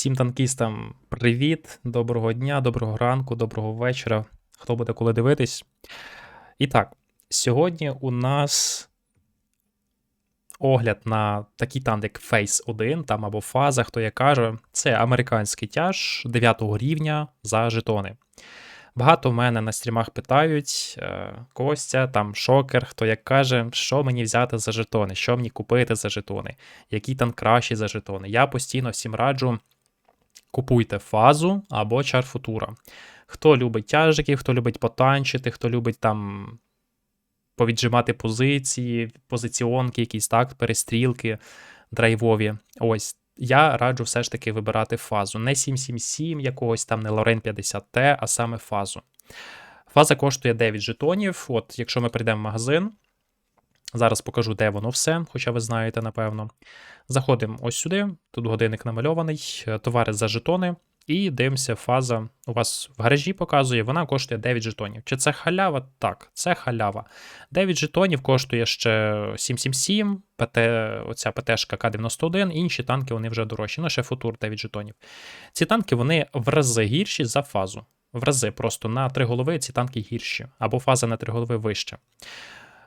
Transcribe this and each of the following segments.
Всім танкістам привіт, доброго дня, доброго ранку, доброго вечора. Хто буде коли дивитись? І так, сьогодні у нас огляд на такий танк, як Phase 1, там або фаза, хто як каже. Це американський тяж 9 рівня за жетони. Багато в мене на стрімах питають е, Костя, там шокер, хто як каже, що мені взяти за жетони, що мені купити за жетони, який там кращий за жетони. Я постійно всім раджу купуйте фазу або чарфутура. Хто любить тяжиків, хто любить потанчити, хто любить там повіджимати позиції, позиціонки, якісь так, перестрілки драйвові. Ось. Я раджу все ж таки вибирати фазу. Не 777 якогось там, не Лорен 50T, а саме фазу. Фаза коштує 9 жетонів. От, якщо ми прийдемо в магазин, зараз покажу, де воно все, хоча ви знаєте, напевно. Заходимо ось сюди, тут годинник намальований, е, товари за жетони, і дивимося, фаза у вас в гаражі показує, вона коштує 9 жетонів. Чи це халява? Так, це халява. 9 жетонів коштує ще 777, ПТ, оця ПТшка К-91, інші танки вони вже дорожчі. Ну, ще футур 9 жетонів. Ці танки вони в рази гірші за фазу. В рази просто на три голови ці танки гірші, або фаза на три голови вища.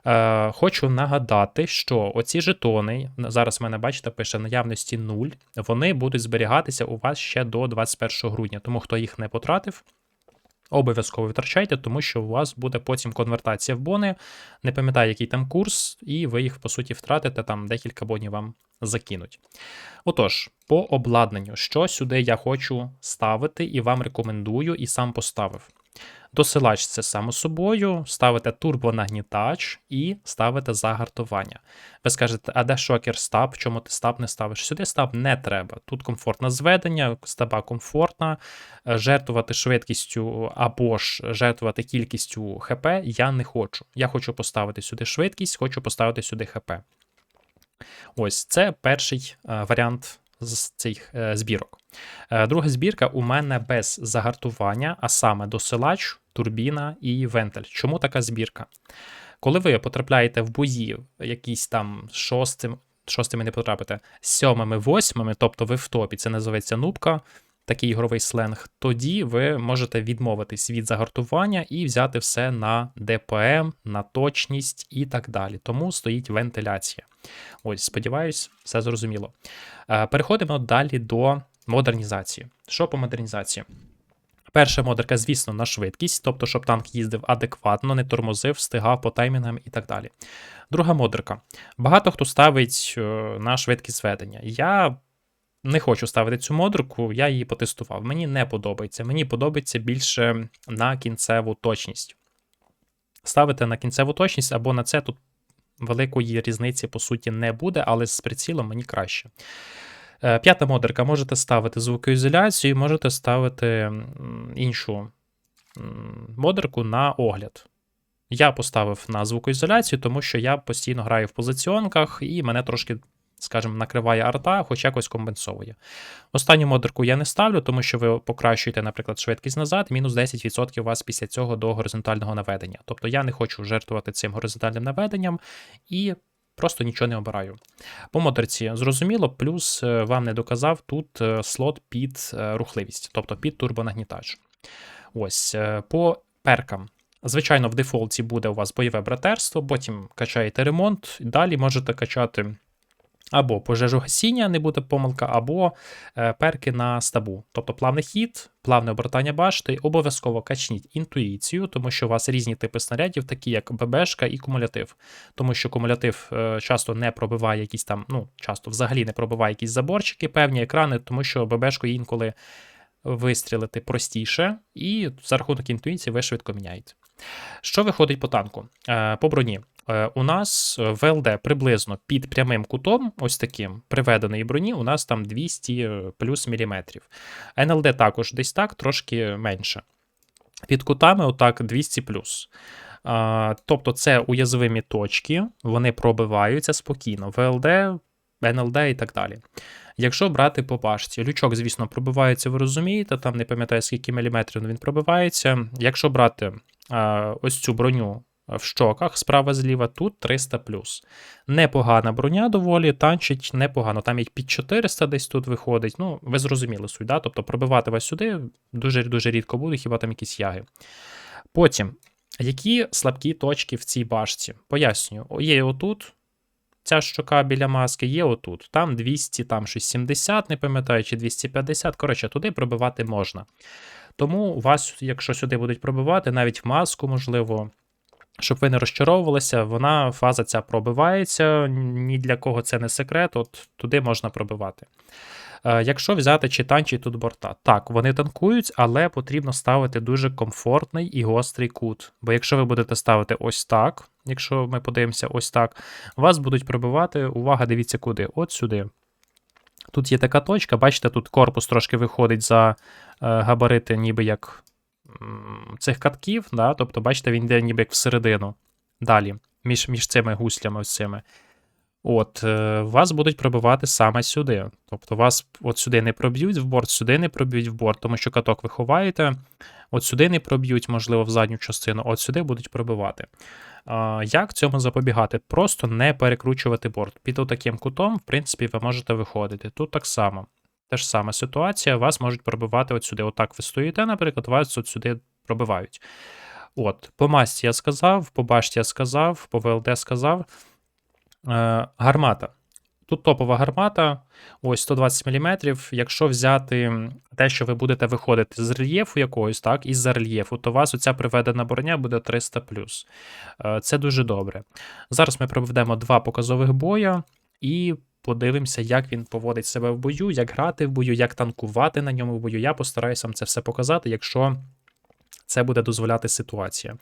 Е, Хочу нагадати, що оці жетони, зараз в мене, бачите, пише наявності 0, вони будуть зберігатися у вас ще до 21 грудня. Тому хто їх не потратив, обов'язково витрачайте, тому що у вас буде потім конвертація в бони. Не пам'ятаю, який там курс, і ви їх, по суті, втратите, там декілька бонів вам закинуть. Отож, по обладнанню, що сюди я хочу ставити і вам рекомендую, і сам поставив. Досилач це само собою, ставите турбонагнітач і ставите загартування. Ви скажете, а де шокер стаб? Чому ти стаб не ставиш? Сюди стаб не треба. Тут комфортне зведення, стаба комфортна. Е, жертвувати швидкістю або ж жертвувати кількістю ХП я не хочу. Я хочу поставити сюди швидкість, хочу поставити сюди ХП. Ось це перший е, варіант з цих е, збірок. Е, друга збірка у мене без загартування, а саме досилач, турбіна і вентиль. Чому така збірка? Коли ви потрапляєте в бої, якісь там шостим, шостими не потрапите, сьомими, восьмими, тобто ви в топі, це називається нубка, такий ігровий сленг, тоді ви можете відмовитись від загартування і взяти все на ДПМ, на точність і так далі. Тому стоїть вентиляція. Ось, сподіваюсь, все зрозуміло. Е, переходимо далі до модернізації. Що по модернізації? Перша модерка, звісно, на швидкість, тобто, щоб танк їздив адекватно, не тормозив, встигав по таймінгам і так далі. Друга модерка. Багато хто ставить е, на швидкість зведення. Я не хочу ставити цю модерку, я її потестував. Мені не подобається. Мені подобається більше на кінцеву точність. Ставити на кінцеву точність або на це тут великої різниці, по суті, не буде, але з прицілом мені краще. Е, п'ята модерка, можете ставити звукоізоляцію, можете ставити іншу модерку на огляд. Я поставив на звукоізоляцію, тому що я постійно граю в позиціонках, і мене трошки, скажімо, накриває арта, хоч якось компенсовує. Останню модерку я не ставлю, тому що ви покращуєте, наприклад, швидкість назад, мінус 10% у вас після цього до горизонтального наведення. Тобто я не хочу жертвувати цим горизонтальним наведенням і Просто нічого не обираю. По моторці зрозуміло, плюс е, вам не доказав тут е, слот під е, рухливість, тобто під турбонагнітач. Ось, по перкам. Звичайно, в дефолті буде у вас бойове братерство, потім качаєте ремонт, далі можете качати або пожежогасіння, не буде помилка, або е, перки на стабу. Тобто плавний хід, плавне обертання башти, обов'язково качніть інтуїцію, тому що у вас різні типи снарядів, такі як ББшка і кумулятив. Тому що кумулятив е, часто не пробиває якісь там, ну, часто взагалі не пробиває якісь заборчики, певні екрани, тому що ББшку інколи вистрілити простіше, і за рахунок інтуїції ви швидко міняєте. Що виходить по танку? Е, по броні. Е, у нас е, ВЛД приблизно під прямим кутом, ось таким приведеної броні, у нас там 200 плюс міліметрів. НЛД також десь так, трошки менше. Під кутами, отак, 200 плюс. Тобто це уязвимі точки, вони пробиваються спокійно. ВЛД, НЛД і так далі. Якщо брати по башті, лючок, звісно, пробивається, ви розумієте, там не пам'ятаю, скільки міліметрів він пробивається. Якщо брати ось цю броню в щоках справа зліва, тут 300 Непогана броня доволі, танчить непогано. Там їх під 400 десь тут виходить. Ну, ви зрозуміли суть, да? Тобто пробивати вас сюди дуже-дуже рідко буде, хіба там якісь яги. Потім, які слабкі точки в цій башці? Пояснюю, є отут. Ця щока біля маски є отут. Там 200, там щось 70, не пам'ятаю, чи 250. Коротше, туди пробивати можна. Тому вас, якщо сюди будуть пробивати, навіть в маску, можливо, щоб ви не розчаровувалися, вона фаза ця пробивається. Ні для кого це не секрет, от туди можна пробивати. Е, Якщо взяти чи танчі тут борта, так, вони танкують, але потрібно ставити дуже комфортний і гострий кут. Бо якщо ви будете ставити ось так, якщо ми подивимося ось так, вас будуть пробивати. Увага, дивіться куди. От сюди. Тут є така точка, бачите, тут корпус трошки виходить за е, габарити, ніби як цих катків. Да? Тобто, бачите, він йде ніби як всередину. Далі, між, між цими гуслями цими. От, е, вас будуть пробивати саме сюди. Тобто вас от сюди не проб'ють в борт, сюди не проб'ють в борт, тому що каток ви ховаєте, от сюди не проб'ють, можливо, в задню частину, от сюди будуть пробивати. Як цьому запобігати? Просто не перекручувати борт. Під отаким кутом, в принципі, ви можете виходити. Тут так само. Те ж сама ситуація, вас можуть пробивати от сюди. Отак ви стоїте, наприклад, вас от сюди пробивають. От, по масті я сказав, по башті я сказав, по ВЛД сказав. Е, гармата. Тут топова гармата, ось 120 мм. Якщо взяти те, що ви будете виходити з рельєфу якогось, так, із-за рельєфу, то у вас оця приведена броня буде 300 Е, Це дуже добре. Зараз ми проведемо два показових боя і подивимося, як він поводить себе в бою, як грати в бою, як танкувати на ньому в бою. Я постараюся вам це все показати, якщо це буде дозволяти ситуація.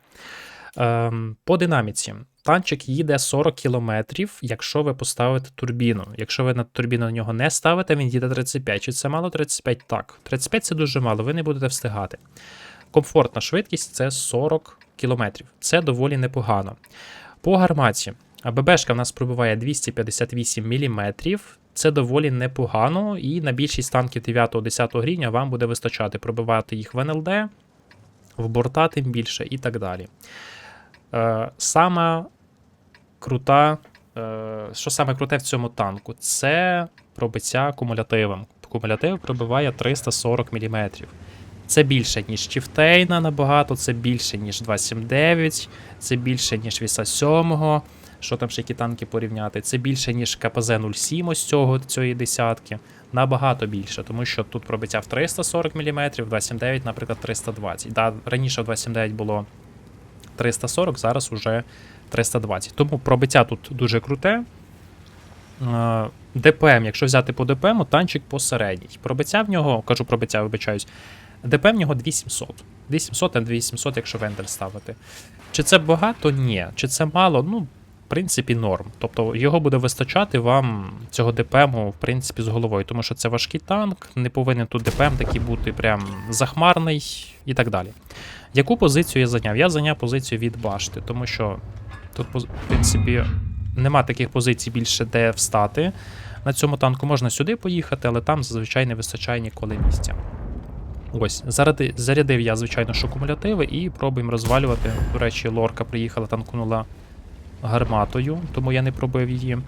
Ем, По динаміці. Танчик їде 40 км, якщо ви поставите турбіну. Якщо ви на турбіну на нього не ставите, він їде 35. Чи це мало 35? Так. 35 це дуже мало, ви не будете встигати. Комфортна швидкість це 40 км. Це доволі непогано. По гарматі. ББшка в нас пробиває 258 мм. Це доволі непогано, і на більшість танків 9-10 рівня вам буде вистачати пробивати їх в НЛД, в борта тим більше і так далі. Е, Сама крута, е, що саме круте в цьому танку? Це пробиття кумулятивом. Кумулятив пробиває 340 мм. Це більше, ніж Чіфтейна набагато, це більше, ніж 279, це більше, ніж Віса 7. Що там ще які танки порівняти? Це більше, ніж КПЗ-07 ось цього, цієї десятки. Набагато більше, тому що тут пробиття в 340 мм, 279, наприклад, 320. Да, раніше в 279 було 340, зараз уже 320. Тому пробиття тут дуже круте. Е, ДПМ, якщо взяти по ДПМ, танчик посередній. Пробиття в нього, кажу пробиття, вибачаюсь. ДПМ в нього 2700. 2700 а 2800, якщо вендель ставити. Чи це багато? Ні. Чи це мало? Ну, в принципі, норм. Тобто його буде вистачати вам цього ДПМу, в принципі, з головою, тому що це важкий танк, не повинен тут ДПМ такий бути прям захмарний і так далі. Яку позицію я зайняв? Я зайняв позицію від башти, тому що тут, в принципі, нема таких позицій більше, де встати. На цьому танку можна сюди поїхати, але там зазвичай не вистачає ніколи місця. Ось, заради, зарядив я, звичайно, що кумулятиви і пробуємо розвалювати. До речі, лорка приїхала, танкнула гарматою, тому я не пробив її.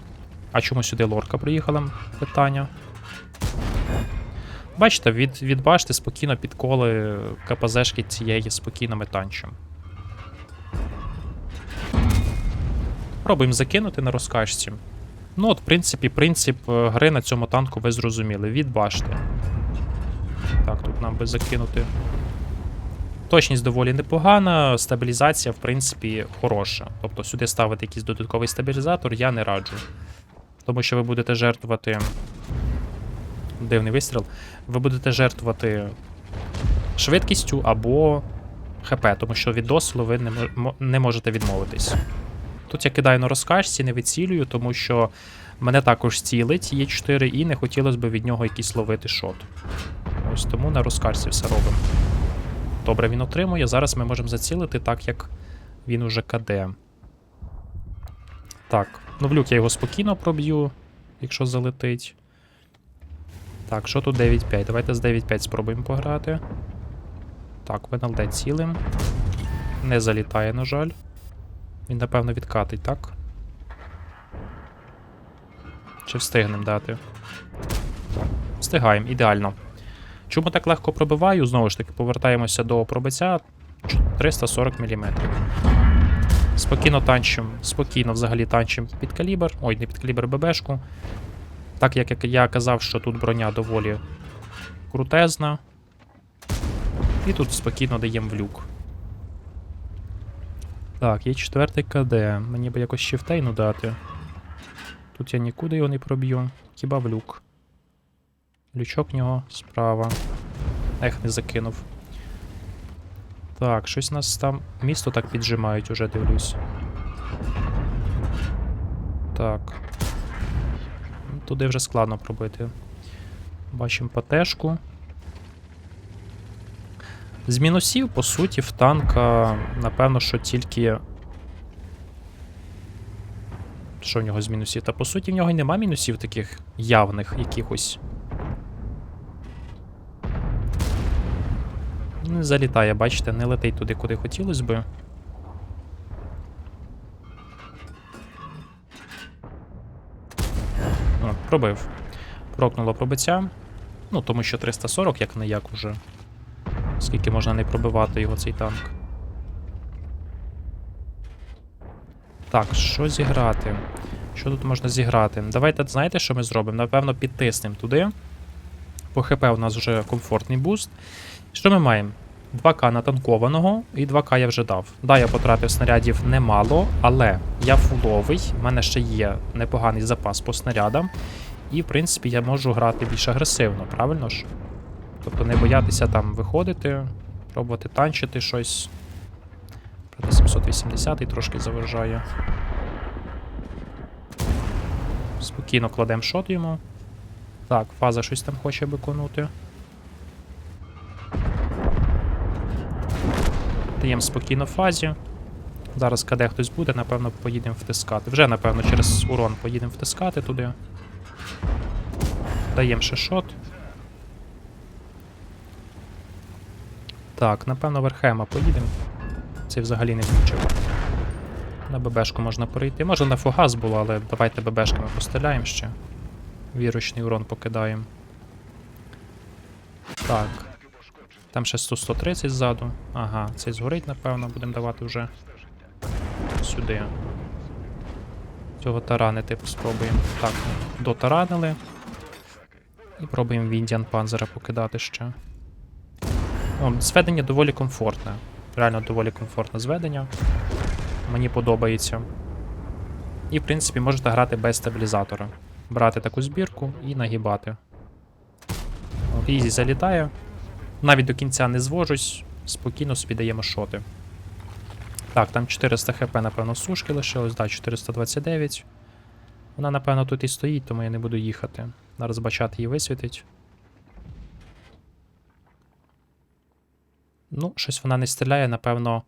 А чому сюди лорка приїхала? Питання. Бачите, від, від башти спокійно підколи КПЗшки цієї спокійно ми танчимо. Пробуємо закинути на розкажці. Ну, от, в принципі, принцип е, гри на цьому танку ви зрозуміли. Від. Так, тут нам би закинути. Точність доволі непогана, стабілізація, в принципі, хороша. Тобто сюди ставити якийсь додатковий стабілізатор я не раджу. Тому що ви будете жертвувати. Дивний вистріл. Ви будете жертвувати швидкістю або ХП, тому що від досвіду ви не, можете відмовитись. Тут я кидаю на розкажці, не вицілюю, тому що мене також цілить є 4 і не хотілося б від нього якийсь ловити шот. Ось тому на розкажці все робимо. Добре, він отримує. Зараз ми можемо зацілити так, як він уже КД. Так, ну в люк я його спокійно проб'ю, якщо залетить. Так, що тут 9-5? Давайте з 9-5 спробуємо пограти. Так, в НЛД цілим. Не залітає, на жаль. Він, напевно, відкатить, так? Чи встигнем дати? Встигаємо, ідеально. Чому так легко пробиваю? Знову ж таки, повертаємося до пробиття 340 мм. Спокійно танчим, спокійно взагалі танчим під калібр. Ой, не під калібр ББшку. Так як я казав, що тут броня доволі крутезна. І тут спокійно даємо в люк. Так, є четвертий КД. Мені би якось щифтейну дати. Тут я нікуди його не проб'ю. Хіба в люк. Лючок в нього справа. Ех, не закинув. Так, щось нас там. Місто так піджимають, уже дивлюсь. Так. Туди вже складно пробити. Бачимо патешку. З мінусів, по суті, в танка, напевно, що тільки. Що в нього з мінусів? Та по суті в нього й нема мінусів таких явних якихось. Не залітає, бачите, не летить туди, куди хотілося би. О, пробив. Прокнуло пробиття. Ну, тому що 340, як не як уже. Скільки можна не пробивати його цей танк. Так, що зіграти? Що тут можна зіграти? Давайте, знаєте, що ми зробимо? Напевно, підтиснемо туди. По ХП у нас вже комфортний буст. Що ми маємо? 2К натанкованого і 2К я вже дав. Да, я потратив снарядів немало, але я фуловий, в мене ще є непоганий запас по снарядам. І, в принципі, я можу грати більш агресивно, правильно ж? Тобто не боятися там виходити, пробувати танчити щось. Проти 780 трошки заважає. Спокійно кладемо шот йому. Так, фаза щось там хоче виконувати. Даємо спокійно фазі. Зараз КД хтось буде, напевно, поїдемо втискати. Вже, напевно, через урон поїдемо втискати туди. Даємо ще шот. Так, напевно, Верхема поїдемо. Це взагалі не влучив. На ББшку можна перейти. Може на фугас було, але давайте ББшками постріляємо ще. Віручний урон покидаємо. Так. Там ще 100-130 ззаду. Ага, цей згорить, напевно, будемо давати вже сюди. Цього таранити спробуємо. Так, дотаранили. І пробуємо Віндіан Панзера покидати ще. О, зведення доволі комфортне. Реально доволі комфортне зведення. Мені подобається. І, в принципі, можете грати без стабілізатора. Брати таку збірку і нагибати. Ізі залітає. Навіть до кінця не звожусь, спокійно собі даємо шоти. Так, там 400 хп, напевно, сушки лишилось, да, 429. Вона, напевно, тут і стоїть, тому я не буду їхати. Зараз бачати її висвітить. Ну, щось вона не стріляє, напевно,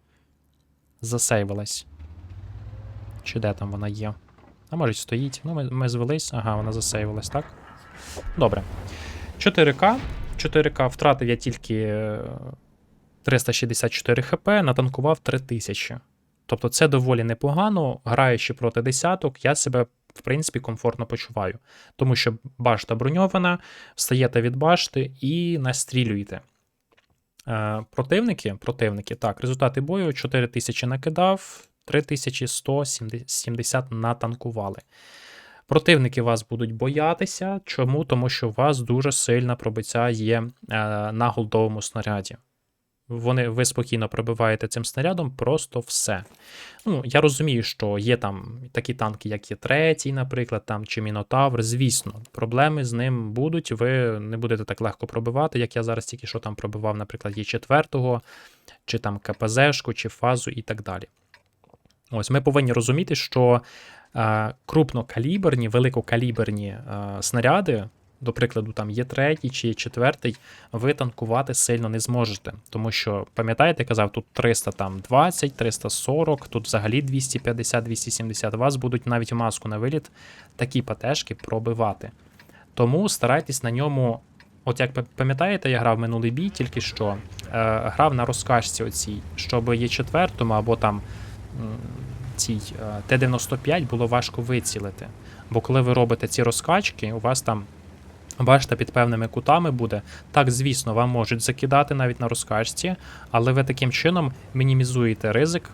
засейвилась. Чи де там вона є? А може стоїть. Ну, ми, ми звелись. Ага, вона засейвилась, так? Добре. 4К. 4К втратив я тільки е, 364 хп, натанкував 3000. Тобто це доволі непогано. Граючи проти десяток, я себе, в принципі, комфортно почуваю. Тому що башта броньована, встаєте від башти і настрілюєте. Е, Противники, противники, так, результати бою 4000 накидав, 3170 натанкували. Противники вас будуть боятися. Чому? Тому що у вас дуже сильна пробиття є е, на голдовому снаряді. Вони, ви спокійно пробиваєте цим снарядом просто все. Ну, я розумію, що є там такі танки, як є третій, наприклад, там, чи Мінотавр. Звісно, проблеми з ним будуть. Ви не будете так легко пробивати, як я зараз тільки що там пробивав, наприклад, є четвертого, чи там КПЗшку, чи фазу і так далі. Ось ми повинні розуміти, що крупнокаліберні, великокаліберні снаряди, до прикладу, там є третій чи є четвертий, ви танкувати сильно не зможете. Тому що, пам'ятаєте, казав, тут 320, 340, тут взагалі 250, 270. Вас будуть навіть маску на виліт такі патешки пробивати. Тому старайтесь на ньому. От як пам'ятаєте, я грав минулий бій, тільки що е, грав на розкажці оцій, щоб є четвертому або там цій е, Т-95 було важко вицілити. Бо коли ви робите ці розкачки, у вас там башта під певними кутами буде. Так, звісно, вам можуть закидати навіть на розкачці, але ви таким чином мінімізуєте ризик,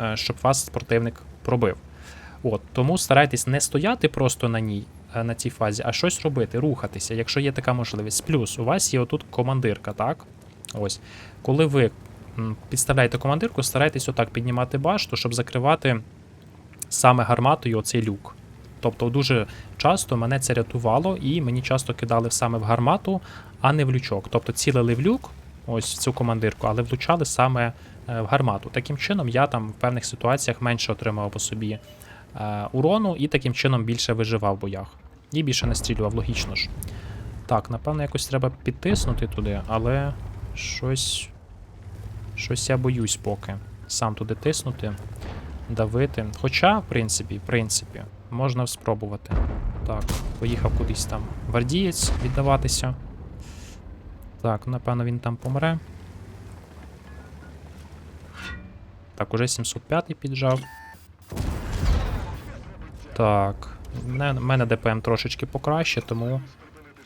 е, щоб вас противник пробив. От, тому старайтесь не стояти просто на ній, е, на цій фазі, а щось робити, рухатися, якщо є така можливість. Плюс у вас є отут командирка, так? Ось. Коли ви м, підставляєте командирку, старайтесь отак піднімати башту, щоб закривати саме гарматою оцей люк. Тобто дуже часто мене це рятувало, і мені часто кидали саме в гармату, а не в лючок. Тобто цілили в люк, ось в цю командирку, але влучали саме е, в гармату. Таким чином, я там в певних ситуаціях менше отримав по собі е, урону і таким чином більше виживав в боях. І більше настрілював, логічно ж. Так, напевно, якось треба підтиснути туди, але щось. Щось я боюсь поки. Сам туди тиснути, давити. Хоча, в принципі, в принципі, можна спробувати. Так, поїхав кудись там гвардієць віддаватися. Так, напевно, він там помре. Так, уже 705 піджав. Так. У мене, ДПМ трошечки покраще, тому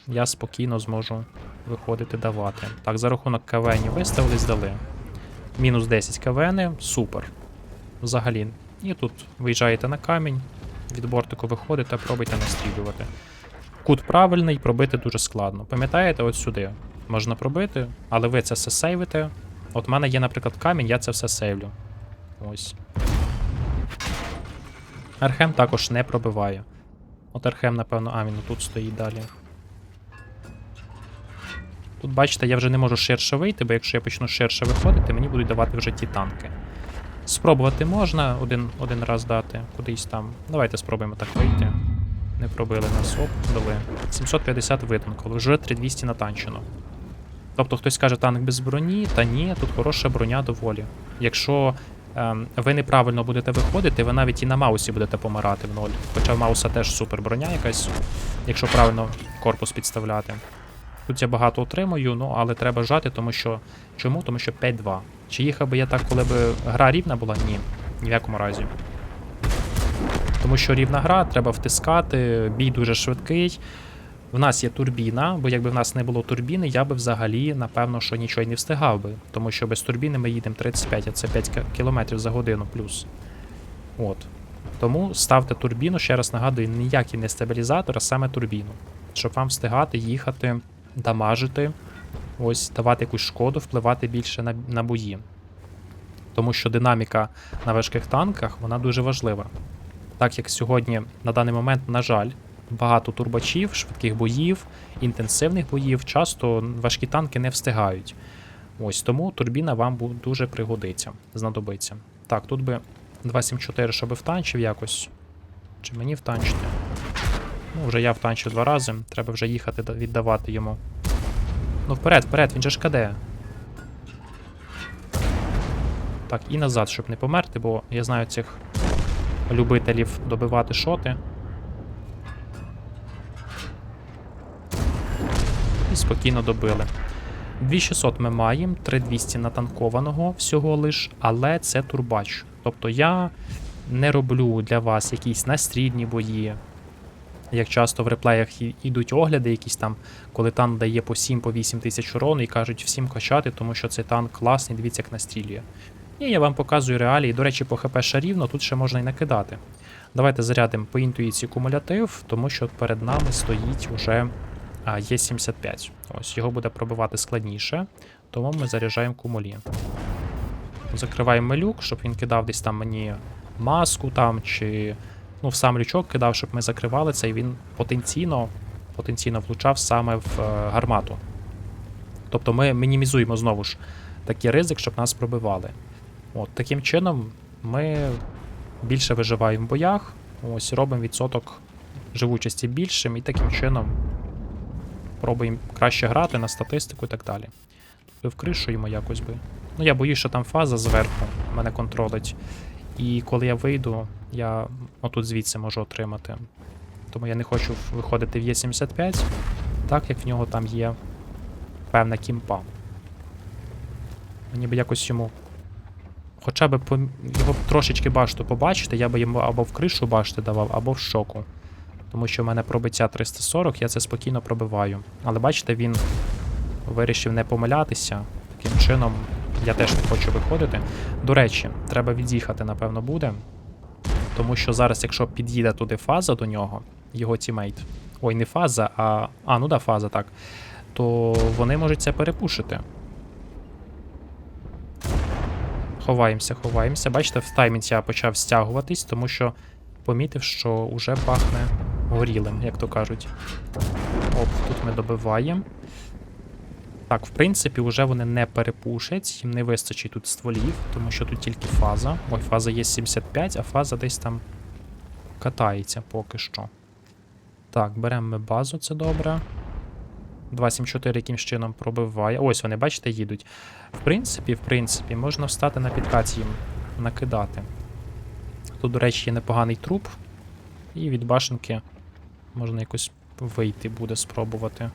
я спокійно зможу виходити давати. Так, за рахунок КВН виставили, здали. Мінус 10 КВН, супер. Взагалі. І тут виїжджаєте на камінь, від бортику виходите, пробуйте настрілювати. Кут правильний, пробити дуже складно. Пам'ятаєте, от сюди можна пробити, але ви це все сейвите. От в мене є, наприклад, камінь, я це все сейвлю. Ось. Архем також не пробиває. От Архем, напевно, а він тут стоїть далі. Тут, бачите, я вже не можу ширше вийти, бо якщо я почну ширше виходити, мені будуть давати вже ті танки. Спробувати можна один, один раз дати кудись там. Давайте спробуємо так вийти. Не пробили нас, оп, дали. 750 витанкали, вже 3200 натанчено. Тобто хтось каже танк без броні, та ні, тут хороша броня доволі. Якщо ем, ви неправильно будете виходити, ви навіть і на маусі будете помирати в ноль. Хоча в мауса теж супер броня якась, якщо правильно корпус підставляти. Тут я багато отримую, ну але треба жати, тому що. Чому? Тому що 5-2. Чи їхав би я так, коли б гра рівна була? Ні. Ні в якому разі. Тому що рівна гра, треба втискати, бій дуже швидкий. В нас є турбіна, бо якби в нас не було турбіни, я би взагалі, напевно, що нічого й не встигав би. Тому що без турбіни ми їдемо 35, а це 5 км за годину плюс. От. Тому ставте турбіну, ще раз нагадую, ніякий не стабілізатор, а саме турбіну. Щоб вам встигати їхати, дамажити, ось давати якусь шкоду, впливати більше на, на бої. Тому що динаміка на важких танках вона дуже важлива. Так як сьогодні, на даний момент, на жаль, багато турбачів, швидких боїв, інтенсивних боїв, часто важкі танки не встигають. Ось тому турбіна вам дуже пригодиться, знадобиться. Так, тут би 274, щоб втанчив якось. Чи мені втанчити? Ну, вже я втанчив два рази, треба вже їхати віддавати йому. Ну, вперед, вперед, він же ж каде. Так, і назад, щоб не померти, бо я знаю цих любителів добивати шоти. І спокійно добили. 2600 ми маємо, 3200 натанкованого всього лиш, але це турбач. Тобто я не роблю для вас якісь настрільні бої. Як часто в реплеях ідуть огляди, якісь там, коли танк дає по 7-8 тисяч урону і кажуть всім качати, тому що цей танк класний, дивіться, як настрілює. І я вам показую реалії. До речі, по ХП шарівно тут ще можна і накидати. Давайте зарядимо по інтуїції кумулятив, тому що перед нами стоїть уже а, Є75. Ось його буде пробивати складніше, тому ми заряджаємо кумулі. Закриваємо малюк, щоб він кидав десь там мені маску там, чи ну, в сам лючок кидав, щоб ми закривали це, і він потенційно, потенційно влучав саме в е, гармату. Тобто ми мінімізуємо знову ж такий ризик, щоб нас пробивали. От, таким чином ми більше виживаємо в боях, ось робимо відсоток живучості більшим, і таким чином пробуємо краще грати на статистику і так далі. Вкришуємо якось би. Ну, я боюсь, що там фаза зверху мене контролить. І коли я вийду, я отут звідси можу отримати. Тому я не хочу виходити в Є75, так як в нього там є певна кімпа. Мені би якось йому Хоча б його трошечки башту побачити, я би йому або в кришу башти давав, або в щоку. Тому що в мене пробиття 340, я це спокійно пробиваю. Але бачите, він вирішив не помилятися. Таким чином, я теж не хочу виходити. До речі, треба від'їхати, напевно, буде. Тому що зараз, якщо під'їде туди фаза до нього, його тімейт. Ой, не фаза, а. А, ну да, фаза, так. То вони можуть це перепушити. Ховаємося, ховаємося. Бачите, в таймінг я почав стягуватись, тому що помітив, що вже пахне горілим, як то кажуть. Оп, тут ми добиваємо. Так, в принципі, вже вони не перепушать, їм не вистачить тут стволів, тому що тут тільки фаза. Ой, фаза є 75, а фаза десь там катається поки що. Так, беремо ми базу, це добре. 274 якимсь чином пробиває. Ось вони, бачите, їдуть. В принципі, в принципі, можна встати на підкаті їм накидати. Тут, до речі, є непоганий труп. І від башенки можна якось вийти буде спробувати.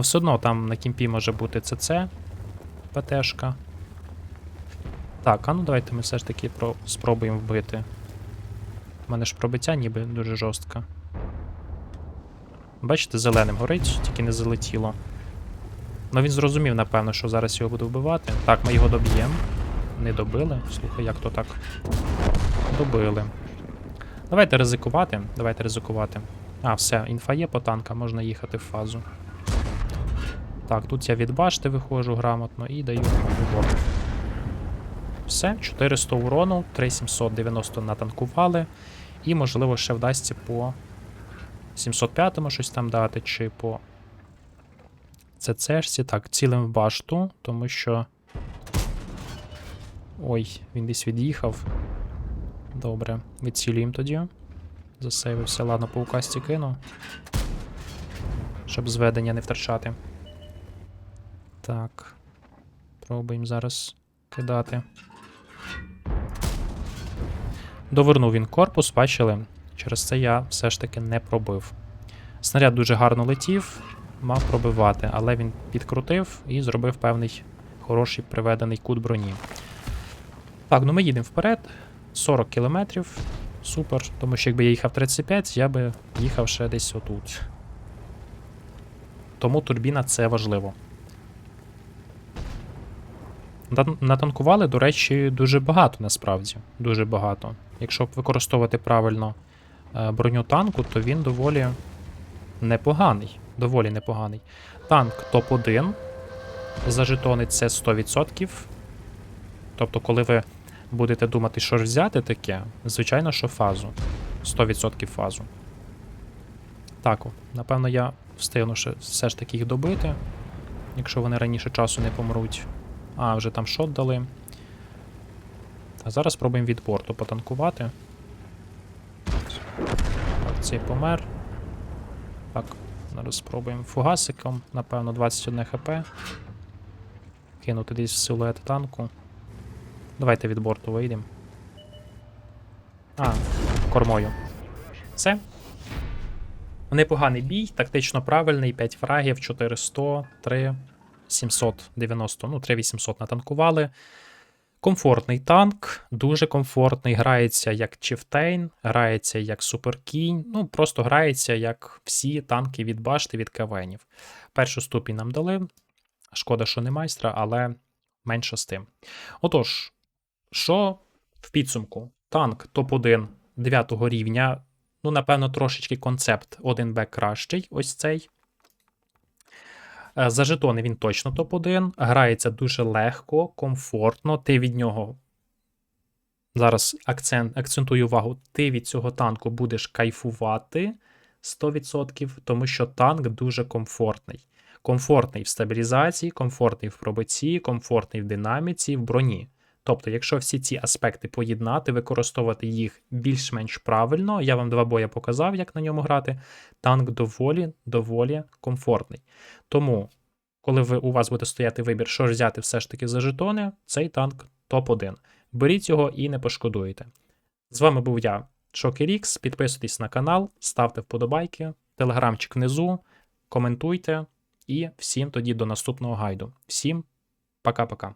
Ну, все одно там на кімпі може бути ЦЦ, ПТшка. Так, а ну давайте ми все ж таки про... спробуємо вбити. У мене ж пробиття ніби дуже жорстко. Бачите, зеленим горить, тільки не залетіло. Ну він зрозумів, напевно, що зараз його буду вбивати. Так, ми його доб'ємо. Не добили. Слухай, як то так? Добили. Давайте ризикувати. Давайте ризикувати. А, все, інфа є по танка, можна їхати в фазу. Так, тут я від башти виходжу грамотно і даю угор. Все, 400 урону, 3790 натанкували. І, можливо, ще вдасться по 705-му щось там дати, чи по ЦЦшці. Так, цілим в башту, тому що. Ой, він десь від'їхав. Добре, відцілюємо тоді. Засейвився, ладно, по укасті кину. Щоб зведення не втрачати. Так. Пробуємо зараз кидати. Довернув він корпус, бачили? Через це я все ж таки не пробив. Снаряд дуже гарно летів, мав пробивати, але він підкрутив і зробив певний хороший приведений кут броні. Так, ну ми їдемо вперед. 40 кілометрів. Супер. Тому що якби я їхав 35, я би їхав ще десь отут. Тому турбіна це важливо. Натан- Натанкували, до речі, дуже багато насправді. Дуже багато. Якщо використовувати правильно е, броню танку, то він доволі непоганий. Доволі непоганий. Танк топ-1. За жетони це 100%. Тобто, коли ви будете думати, що ж взяти таке, звичайно, що фазу. 100% фазу. Так, напевно, я встигну ще все ж таки їх добити, якщо вони раніше часу не помруть. А, вже там шот дали. А зараз спробуємо від борту потанкувати. Цей помер. Так, зараз спробуємо фугасиком, напевно, 21 хп. Кинути десь в силует танку. Давайте від борту вийдемо. А, кормою. Все. Непоганий бій, тактично правильний, 5 фрагів, 400, 3, 790, ну, 3800 натанкували. Комфортний танк, дуже комфортний. Грається як Чифтейн, грається як Суперкінь. Ну, просто грається як всі танки від башти, від кавенів. Першу ступінь нам дали. Шкода, що не майстра, але менше з тим. Отож, що в підсумку? Танк топ-1 9 рівня. Ну, напевно, трошечки концепт 1Б кращий. Ось цей. Е, За жетони він точно топ-1. Грається дуже легко, комфортно. Ти від нього. Зараз акцент, акцентую увагу, ти від цього танку будеш кайфувати 100%, тому що танк дуже комфортний. Комфортний в стабілізації, комфортний в пробитті, комфортний в динаміці, в броні. Тобто, якщо всі ці аспекти поєднати, використовувати їх більш-менш правильно, я вам два бої показав, як на ньому грати. Танк доволі доволі комфортний. Тому, коли ви, у вас буде стояти вибір, що ж взяти все ж таки за жетони, цей танк топ-1. Беріть його і не пошкодуєте. З вами був я, Шокерікс. Підписуйтесь на канал, ставте вподобайки, телеграмчик внизу, коментуйте. І всім тоді до наступного гайду. Всім пока-пока.